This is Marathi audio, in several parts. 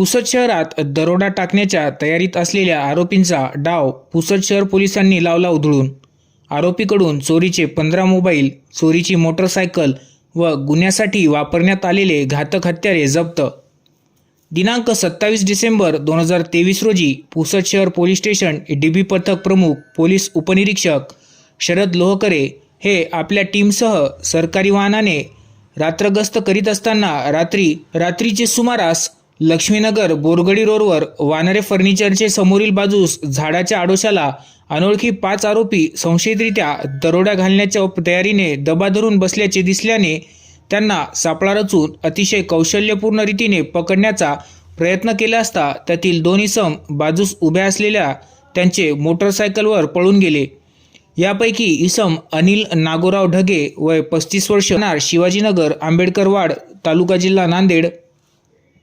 पुसद शहरात दरोडा टाकण्याच्या तयारीत असलेल्या आरोपींचा डाव पुसद शहर पोलिसांनी लावला उधळून. आरोपीकडून चोरीचे पंधरा मोबाईल चोरीची मोटरसायकल व गुन्ह्यासाठी वापरण्यात आलेले घातक हत्यारे जप्त. दिनांक सत्तावीस डिसेंबर दोन हजार तेवीस रोजी पुसद शहर पोलीस स्टेशन डी बी पथक प्रमुख पोलीस उपनिरीक्षक शरद लोहकरे हे आपल्या टीमसह सरकारी वाहनाने रात्रगस्त करीत असताना रात्री रात्रीचे सुमारास लक्ष्मीनगर बोरगडी रोडवर वानरे फर्निचरचे समोरील बाजूस झाडाच्या आडोशाला अनोळखी पाच आरोपी संशयितरित्या दरोडा घालण्याच्या तयारीने दबा धरून बसल्याचे दिसल्याने त्यांना सापळा रचून अतिशय कौशल्यपूर्ण रीतीने पकडण्याचा प्रयत्न केला असता त्यातील दोन इसम बाजूस उभ्या असलेल्या त्यांचे मोटरसायकलवर पळून गेले. यापैकी इसम अनिल नागोराव ढगे वय पस्तीस वर्ष शिवाजीनगर आंबेडकरवाड तालुका जिल्हा नांदेड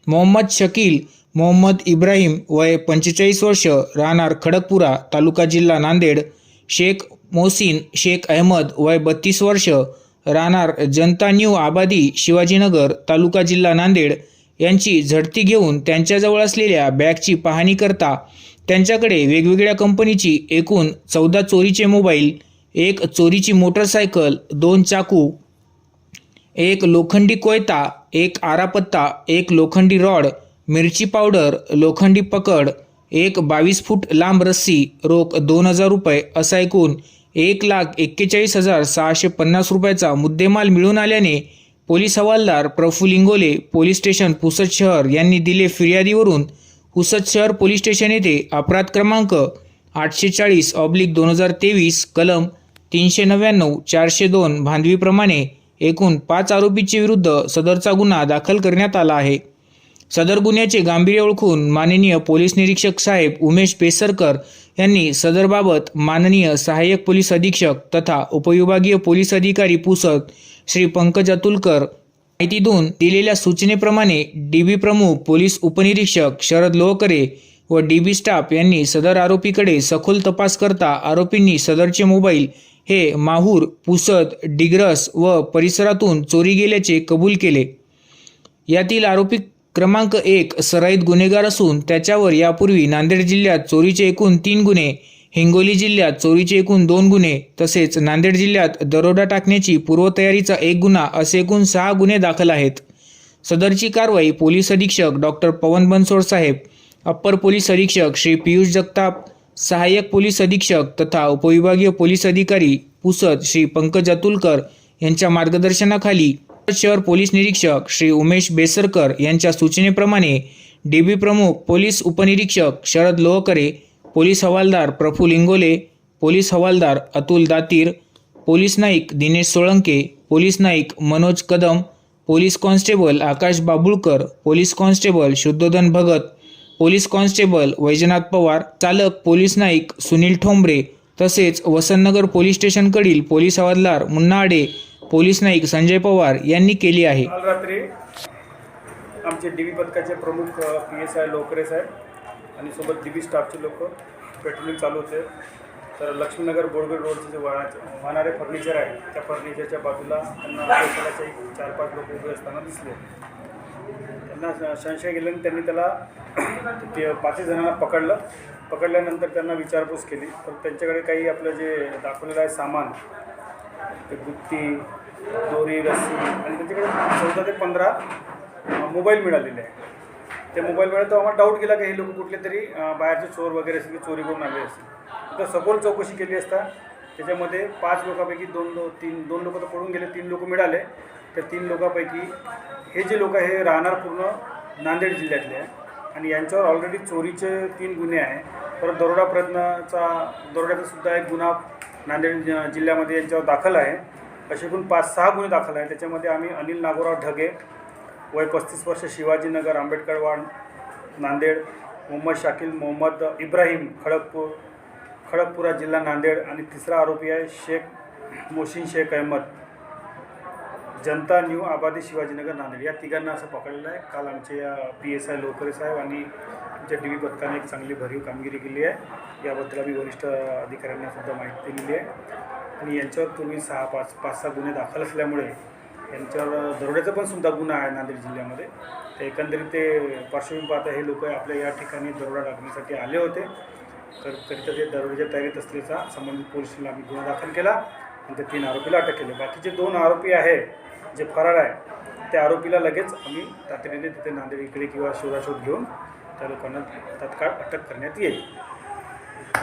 मोहम्मद शकील मोहम्मद इब्राहिम वय पंचेचाळीस वर्ष राहणार खडकपुरा तालुका जिल्हा नांदेड. शेख मोहसिन शेख अहमद वय बत्तीस वर्ष राहणार जनता न्यू आबादी शिवाजीनगर तालुका जिल्हा नांदेड. यांची झडती घेऊन त्यांच्याजवळ असलेल्या बॅगची पाहणी करता त्यांच्याकडे वेगवेगळ्या कंपनीची एकूण चौदा चोरीचे मोबाईल एक चोरीची मोटरसायकल दोन चाकू एक लोखंडी कोयता एक आरापत्ता एक लोखंडी रॉड मिरची पावडर लोखंडी पकड एक बावीस फूट लांब रस्सी रोख दोन हजार रुपये असा एकूण एक लाख एक्केचाळीस हजार सहाशे पन्नास रुपयाचा मुद्देमाल मिळून आल्याने पोलीस हवालदार प्रफुल इंगोले पोलीस स्टेशन पुसद शहर यांनी दिले फिर्यादीवरून पुसद शहर पोलीस स्टेशन येथे अपराध क्रमांक आठशे चाळीस ऑब्लिक दोन हजार तेवीस कलम तीनशे नव्याण्णव चारशे दोन भांधवीप्रमाणे एकूण पाच आरोपींच्या विरुद्ध सदरचा गुन्हा दाखल करण्यात आला आहे. सदर गुन्ह्याचे गांभीर्य ओळखून माननीय पोलीस निरीक्षक साहेब उमेश पेसरकर यांनी सदरबाबत माननीय सहाय्यक पोलीस अधीक्षक तथा उपविभागीय पोलीस अधिकारी पुसद श्री पंकज अतुलकर माहिती देऊन दिलेल्या सूचनेप्रमाणे डी बी प्रमुख पोलीस उपनिरीक्षक शरद लोहकरे व डी बी स्टाफ यांनी सदर आरोपीकडे सखोल तपास करता आरोपींनी सदरचे मोबाईल हे माहूर पुसद डिग्रस व परिसरातून चोरी गेल्याचे कबूल केले. यातील आरोपी क्रमांक एक सराईत गुन्हेगार असून त्याच्यावर यापूर्वी नांदेड जिल्ह्यात चोरीचे एकूण तीन गुन्हे हिंगोली जिल्ह्यात चोरीचे एकूण दोन गुन्हे तसेच नांदेड जिल्ह्यात दरोडा टाकण्याची पूर्वतयारीचा एक गुन्हा असे एकूण सहा गुन्हे दाखल आहेत. सदरची कारवाई पोलीस अधीक्षक डॉक्टर पवन बनसोड साहेब अप्पर पोलीस अधीक्षक श्री पियुष जगताप सहाय्यक पोलीस अधीक्षक तथा उपविभागीय पोलीस अधिकारी पुसद श्री पंकज अतुलकर यांच्या मार्गदर्शनाखाली शहर पोलीस निरीक्षक श्री उमेश बेसरकर यांच्या सूचनेप्रमाणे डी बी प्रमुख पोलीस उपनिरीक्षक शरद लोहकरे पोलीस हवालदार प्रफुल इंगोले पोलीस हवालदार Atul Datir police Naik Dinesh Solanke police Naik Manoj Kadam police constable Akash Babulkar police constable Shuddhodhan Bhagat police constable Vaijnath Pawar चालक पोलीस नाईक सुनील ठोंबरे तसेच वसंतनगर पोलीस स्टेशनकडील पोलीस हवालदार मुन्ना आडे पोलीस नाईक संजय पवार यांनी केली आहे. काल रात्री आमचे डी बी पथकाचे प्रमुख पी एस आय लोकरे साहेब आणि सोबत डी बी स्टाफचे लोक पेट्रोलिंग चालू होते. तर लक्ष्मीनगर बोरगड रोडचे जे वाहनाचे वाहणारे फर्निचर आहे त्या फर्निचरच्या बाजूला त्यांना एक चार पाच लोक उभे असताना दिसले. त्यांना संशय गेल्याने त्यांनी त्याला ते पाचही जणांना पकडलं. पकडल्यानंतर त्यांना विचारपूस केली. तर त्यांच्याकडे काही आपलं जे दाखवलेलं आहे सामान ते गुत्ती दोरी रस्सी आणि त्यांच्याकडे चौदा ते पंधरा मोबाईल मिळालेले आहे ते मोबाईल मिळाले तर आम्हाला डाऊट गेला की हे लोक कुठले तरी बाहेरचे चोर वगैरे असतील की चोरी करून आले असतील. तर सखोल चौकशी केली असता त्याच्यामध्ये पाच लोकांपैकी दोन लो तीन दोन लोक तर पळून गेले तीन लोक मिळाले. त्या तीन लोकांपैकी हे जे लोक आहे हे राहणार पूर्ण नांदेड जिल्ह्यातले आहे आणि यांच्यावर ऑलरेडी चोरीचे तीन गुन्हे आहे परत दरोडा प्रयत्नाचा दरोड्याचा सुद्धा एक गुन्हा नांदेड जिल्ह्यामध्ये यांच्यावर दाखल आहे. असे एकूण पाच सहा गुन्हे दाखल आहे त्याच्यामध्ये आम्ही अनिल नागोराव ढगे वय पस्तीस वर्ष शिवाजीनगर आंबेडकरवाड नांदेड मोहम्मद शाकील मोहम्मद इब्राहिम खडगपूर खडगपुरा जिल्हा नांदेड आणि तिसरा आरोपी आहे शेख मोशीन शेख अहमद. जनता न्यू आबादी शिवाजीनगर नांदेड. या तिघांना असं पकडलेलं आहे. काल आमचे या पी एस आय लोकरे साहेब आणि आमच्या टी व्ही पथकाने एक चांगली भरीव कामगिरी केली आहे. याबद्दल आम्ही वरिष्ठ अधिकाऱ्यांना सुद्धा माहिती दिलेली आहे. आणि यांच्यावर पूर्वी सहा पाच पाच सहा गुन्हे दाखल असल्यामुळे यांच्यावर दरोड्याचा पण सुद्धा गुन्हा आहे नांदेड जिल्ह्यामध्ये. तर एकंदरीत ते पार्श्वभूमी पाहता हे लोक आपल्या या ठिकाणी दरोडा टाकण्यासाठी आले होते. तर तरी तर ते दरोड्याच्या तयारीत असल्याचा संबंधित पोलिसांना आम्ही गुन्हा दाखल केला आणि ते तीन आरोपीला अटक केली. बाकीचे दोन आरोपी आहे जे फरार आहे त्या आरोपीला लगेच आम्ही तातडीने तिथे नांदेड इकडे किंवा शोधाशोध घेऊन त्या लोकांना तत्काळ अटक करण्यात येईल.